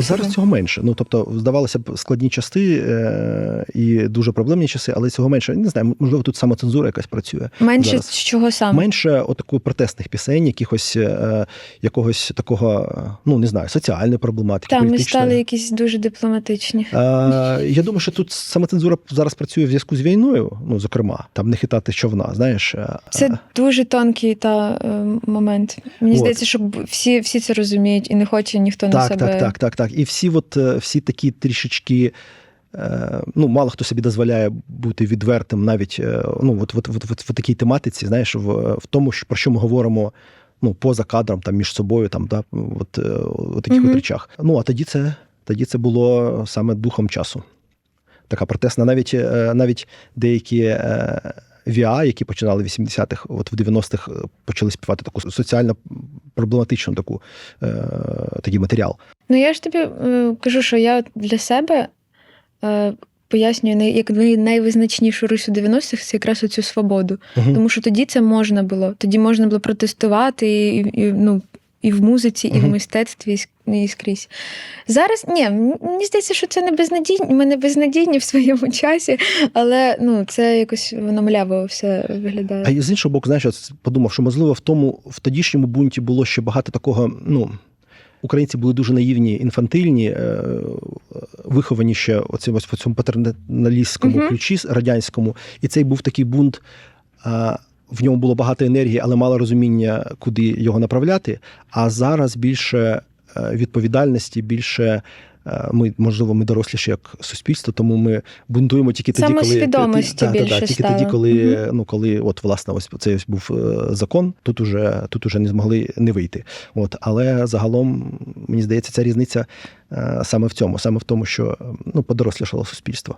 Але зараз цього менше. Ну тобто, здавалося б, складні часи е, і дуже проблемні часи, але цього менше. Не знаю, можливо, тут самоцензура якась працює. Менше зараз. чого саме? Менше отакої протестних пісень, якихось е, якогось такого, е, ну не знаю, соціальної проблематики. Там ми стали якісь дуже дипломатичні. Е, я думаю, що тут самоцензура зараз працює в зв'язку з війною. Ну, зокрема, там не хитати човна, знаєш. е, Це дуже тонкий та е, момент. Мені От. здається, що всі, всі це розуміють і не хоче ніхто на так, себе. так, так, так, так. І всі, от, е, всі такі трішечки. е, Ну, мало хто собі дозволяє бути відвертим навіть е, ну, от, от, от, от, в такій тематиці, знаєш, в, в тому, що- про що ми говоримо ну, поза кадром, там, між собою, там, да, от, от таких Мгм. от речах. Ну, а тоді це, тоді це було саме духом часу. Така протестна, навіть, навіть деякі. е, які починали в 80-х, от в 90-х почали співати таку соціально проблематичну таку, е, такий матеріал. Ну я ж тобі е, кажу, що я для себе е, пояснюю як найвизначнішу рись у 90-х це якраз оцю свободу. Угу. Тому що тоді це можна було. Тоді можна було протестувати і, і, ну, і в музиці, і в мистецтві, і ск- і скрізь. Зараз ні, мені здається, що це не безнадійні. Ми не безнадійні в своєму часі, але ну, це якось воно мляво все виглядає. А з іншого боку, знаєш, я подумав, що можливо в тому в тодішньому бунті було ще багато такого. Ну українці були дуже наївні, інфантильні, е, виховані ще оцим ось в цьому патерналістському Мгм. ключі радянському, і цей був такий бунт. В ньому було багато енергії, але мало розуміння, куди його направляти. А зараз більше е, відповідальності, більше е, ми, можливо, ми доросліші як суспільство, тому ми бунтуємо тільки тоді, коли Самосвідомості Та, та, та, тільки стало. тоді, коли Мгм. ну коли от власне ось цей ось був е, закон, тут уже тут уже не змогли не вийти. От але загалом мені здається, ця різниця саме в цьому, саме в тому, що ну подорослішало суспільство.